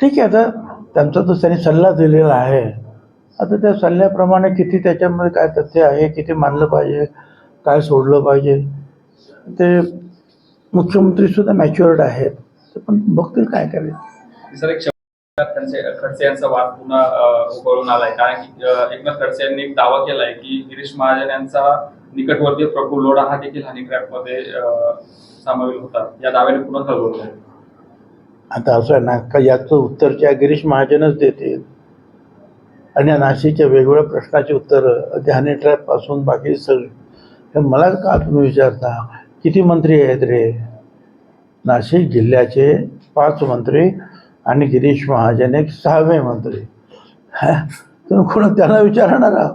ठीक आहे आता त्यांचा तो त्यांनी सल्ला दिलेला आहे. आता त्या सल्ल्याप्रमाणे किती त्याच्यामध्ये काय तथ्य आहे किती मानलं पाहिजे काय सोडलं पाहिजे? ते मुख्यमंत्रीसुद्धा मॅच्युअर्ड आहेत. ते पण बघतील काय करायचं सर एक खडसे खडसे यांचा वाद पुन्हा अं, आलाय. कारण की एकनाथ खडसे यांनी एक दावा केलाय की गिरीश महाजन यांचा निकटवर्तीय प्रफुल्ल लोढा हा देखील हनी मध्ये अं, होता. या दाव्याने पुन्हा खळबळलं आता असं आहे ना का याचं उत्तर त्या गिरीश महाजनच देतील. आणि या नाशिकच्या वेगवेगळ्या प्रश्नाची उत्तरं ते हनी ट्रॅपपासून बाकी सगळे. मला का तुम्ही विचारता? किती मंत्री आहेत रे? नाशिक जिल्ह्याचे पाच मंत्री आणि गिरीश महाजन एक सहावे मंत्री. हा? तुम्ही कोण त्यांना विचारणार आहात?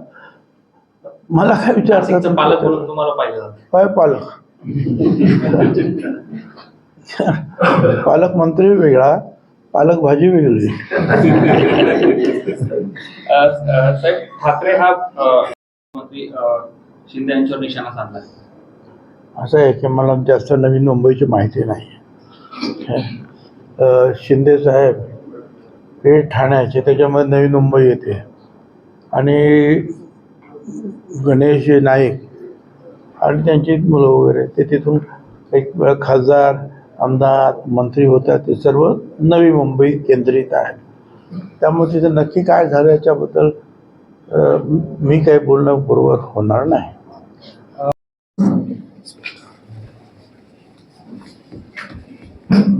मला काय नाशिकचं पालक पालक. पालकमंत्री वेगळा पालक भाजी वेगळी साहेब ठाकरे हा मंत्री शिंदे यांच्यावर निशाणा असं आहे की मला जास्त नवीन मुंबईची माहिती नाही. शिंदे साहेब हे ठाण्याचे त्याच्यामध्ये नवी मुंबई येते. आणि गणेश नाईक आणि त्यांची मुलं वगैरे ते तिथून एक वेळा खासदार आमदार मंत्री होत्या ते सर्व नवी मुंबई केंद्रित आहेत. त्यामुळे तिथे नक्की काय झालं याच्याबद्दल मी काही बोलणं बरोबर होणार नाही.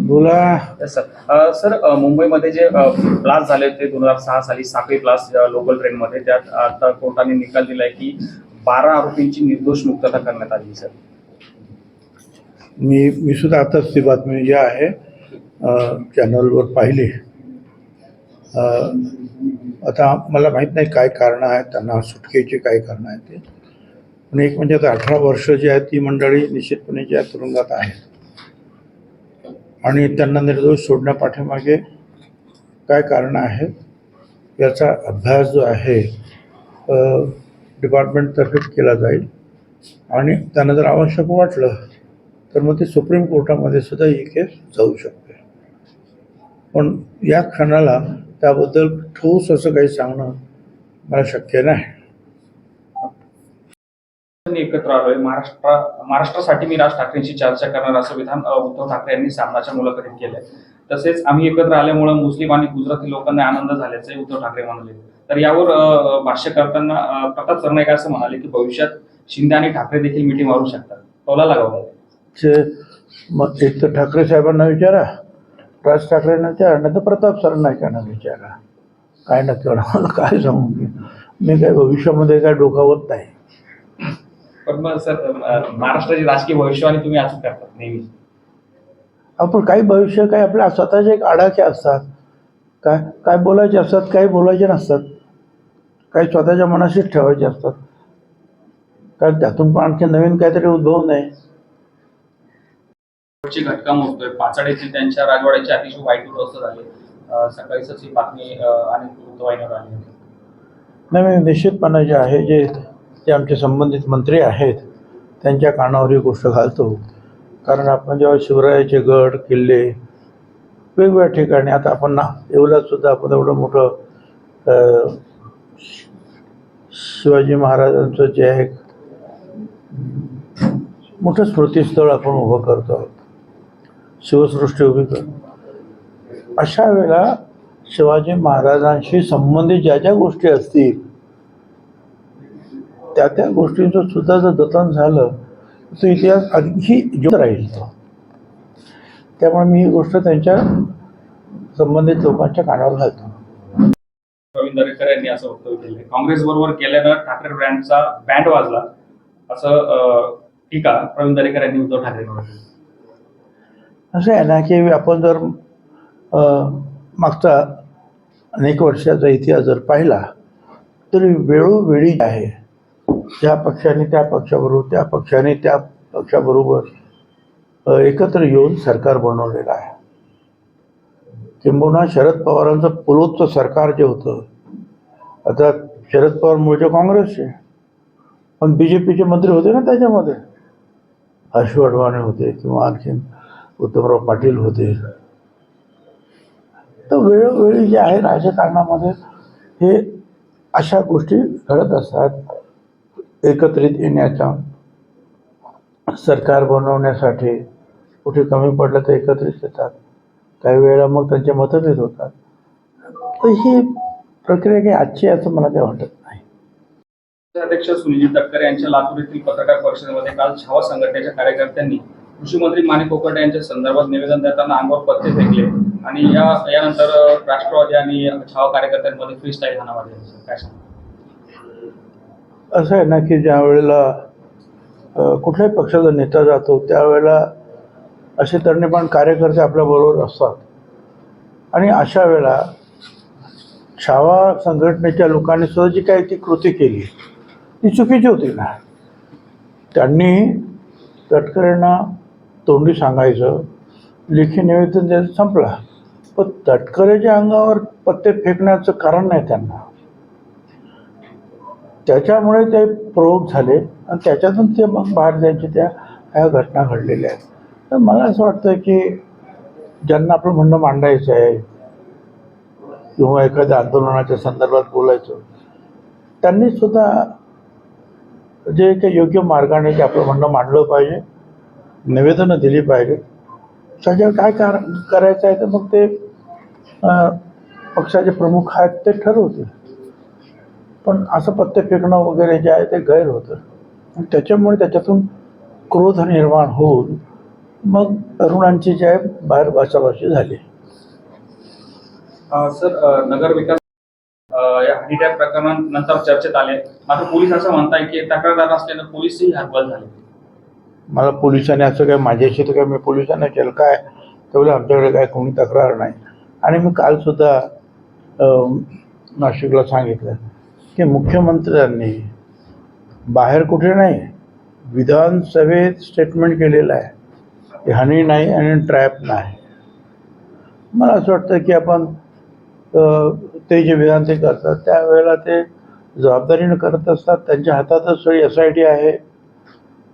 बोला. सर सर मुंबईमध्ये जे ब्लास्ट झाले होते दोन हजार सहा साली साखळी ब्लास्ट लोकल ट्रेनमध्ये त्यात आता कोर्टाने निकाल दिलाय की बारा आरोपींची निर्दोष मुक्तता करण्यात आली सर मी मी सुद्धा आताच ती बातमी जी आहे चॅनलवर पाहिली. आता मला माहीत नाही काय कारणं आहेत त्यांना सुटकेची काय कारणं आहेत ते. पण एक म्हणजे आता अठरा वर्ष जी आहेत ती मंडळी निश्चितपणे ज्या तुरुंगात आहेत. आणि त्यांना निर्दोष सोडण्यापाठीमागे काय कारणं आहेत याचा अभ्यास जो आहे डिपार्टमेंटतर्फे केला जाईल. आणि त्यांना जर आवश्यक वाटलं तर मग ते सुप्रीम कोर्टामध्ये सुद्धा ही केस जाऊ शकते. पण या क्षणाला त्याबद्दल ठोस असं काही सांगणं मला शक्य नाही. एकत्र आलोय. महाराष्ट्र महाराष्ट्रासाठी मी राज ठाकरेंशी चर्चा करणार असं विधान उद्धव ठाकरे यांनी सामनाच्या मुलाखतीत केलंय. तसेच आम्ही एकत्र आल्यामुळे मुस्लिम आणि गुजराती लोकांना आनंद झाल्याचे उद्धव ठाकरे म्हणाले. तर यावर भाष्य करताना प्रताप सरनाईक असं म्हणाले की भविष्यात शिंदे आणि ठाकरे देखील मिठी मारू शकतात. टोला लागावला ते मग एक तर ठाकरे साहेबांना विचारा राज ठाकरेंना विचारा नाही तर प्रताप सरनाईकांना विचारा. काय नक्की होणार मला काय सांगू मी? मी काय भविष्यामध्ये काय डोकावत नाही. पण मग सर अ, महाराष्ट्राची राजकीय भविष्यवाणी तुम्ही असंच करतात नेहमी. आपण काही भविष्य काय आपल्या स्वतःचे एक आडाखे असतात. काय काय बोलायचे असतात काही बोलायचे नसतात. काही स्वतःच्या मनाशीच ठेवायचे असतात. कारण त्यातून पण आणखी नवीन काहीतरी उद्भव नाही. ची घटका मोडतोय पाचाड येथील त्यांच्या राजवाड्याची अतिशय वाईट अवस्था झाली. सकाळीच ही बातमी अनेक वृत्तवाहिन्यावर आली होती. नाही निश्चितपणे जे आहे जे जे आमचे संबंधित मंत्री आहेत त्यांच्या कानावर ही गोष्ट घालतो. कारण आपण जेव्हा शिवरायाचे गड किल्ले वेगवेगळ्या ठिकाणी आता आपण ना येवल्यात सुद्धा आपण एवढं मोठं शिवाजी महाराजांचं जे आहे मोठं स्मृतीस्थळ आपण उभं करतो आहोत. शिवसृष्टी उभी कर. अशा वेळेला शिवाजी महाराजांशी संबंधित ज्या ज्या गोष्टी असतील त्या त्या गोष्टींचं सुद्धा जर जतन झालं तर इतिहास आणखी जो राहील. तो त्यामुळे मी ही गोष्ट त्यांच्या संबंधित लोकांच्या कानावर घालतो. प्रवीण दरेकर यांनी असं वक्तव्य केलं काँग्रेस बरोबर केल्यानं ठाकरे ब्रँडचा बँड वाजला. असं टीका प्रवीण दरेकर यांनी उद्धव ठाकरेंवर केली. असं आहे ना की आपण जर मागचा अनेक वर्षाचा इतिहास जर पाहिला तरी वेळोवेळी आहे त्या पक्षाने त्या पक्षाबरोबर त्या पक्षाने त्या पक्षाबरोबर एकत्र येऊन सरकार बनवलेलं आहे. किंबहुना शरद पवारांचं पुलोत्तर सरकार जे होतं आता शरद पवार मूळचे काँग्रेसचे पण बी जे पीचे मंत्री होते ना त्याच्यामध्ये. हर्ष अडवाणी होते किंवा आणखीन उत्तमराव पाटील होते. तर वेळोवेळी जे आहे राजकारणामध्ये हे अशा गोष्टी घडत असतात. एकत्रित येण्याच्या सरकार बनवण्यासाठी कुठे कमी पडलं तर एकत्रित येतात. काही वेळेला मग त्यांचे मतभेद होतात. तर ही प्रक्रिया काही आजची असं मला काही वाटत नाही. अध्यक्ष सुनील तटकरे यांच्या लातूर येथील पत्रकार परिषदेमध्ये काल छावा संघटनेच्या कार्यकर्त्यांनी कृषी मंत्री माणिक कोकटे यांच्या संदर्भात निवेदन देताना अंगावर पत्ते फेकले. आणि या यानंतर राष्ट्रवादी आणि छावा कार्यकर्त्यांमध्ये फ्री स्टाईल हाना काय असं आहे ना की ज्या वेळेला कुठल्याही पक्षाचा नेता जातो त्यावेळेला असे तरणेपण कार्यकर्ते आपल्याबरोबर असतात. आणि अशा वेळेला छावा संघटनेच्या लोकांनी सुद्धा जी काही ती कृती केली ती चुकीची होती ना. त्यांनी तटकरेंना तोंडी सांगायचं लेखी निवेदन द्यायचं संपला. पण तटकरेच्या अंगावर पत्ते फेकण्याचं कारण नाही त्यांना. त्याच्यामुळे ते प्रयोग झाले आणि त्याच्यातून ते मग बाहेर जायचे त्या ह्या घटना घडलेल्या आहेत. तर मला असं वाटतं की ज्यांना आपलं म्हणणं मांडायचं आहे किंवा एखाद्या आंदोलनाच्या संदर्भात बोलायचं त्यांनी सुद्धा जे काही योग्य मार्गाने ते आपलं म्हणणं मांडलं पाहिजे. निवेदनं दिली पाहिजे. त्याच्यावर काय कार करायचं आहे तर मग ते पक्षाचे प्रमुख आहेत ते ठरवतील. पण असं पत्ते फेकणं वगैरे जे आहे ते गैर होतं. त्याच्यामुळे त्याच्यातून क्रोध निर्माण होऊन मग तरुणांची जे आहे बाहेर बाचाबाची झाली. सर अं, नगर विकास या हनीट्रॅप प्रकरणानंतर चर्चेत आले. मात्र पोलीस असं म्हणताय की तक्रारदार असल्यानं पोलीसही हरबल झाले. मला पोलिसांनी असं काय माझ्याशी तर काय मी पोलिसांना केलं काय? तेवढं आमच्याकडे काय कोणी तक्रार नाही. आणि मी कालसुद्धा नाशिकला सांगितलं की मुख्यमंत्र्यांनी बाहेर कुठे नाही विधानसभेत स्टेटमेंट केलेलं आहे की हनी नाही आणि ट्रॅप नाही. मला असं वाटतं की आपण ते जे विधान ते करतात त्यावेळेला ते जबाबदारीनं करत असतात त्यांच्या हातातच सगळी एस आय टी आहे.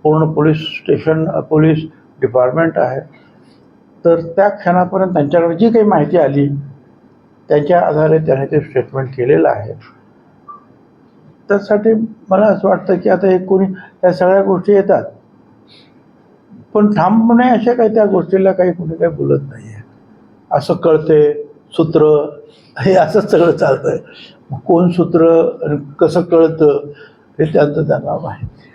पूर्ण पोलीस स्टेशन पोलीस डिपार्टमेंट आहे. तर त्या क्षणापर्यंत त्यांच्याकडे जी काही माहिती आली त्याच्या आधारे त्याने ते स्टेटमेंट केलेलं आहे. त्यासाठी मला असं वाटतं की आता एक कोणी या सगळ्या गोष्टी येतात. पण थांबणे अशा काही त्या गोष्टीला काही कोणी काही बोलत नाही आहे असं कळते सूत्र हे असंच सगळं चालतं आहे कोण सूत्र कसं कळतं हे त्यांचं त्यांना माहिती.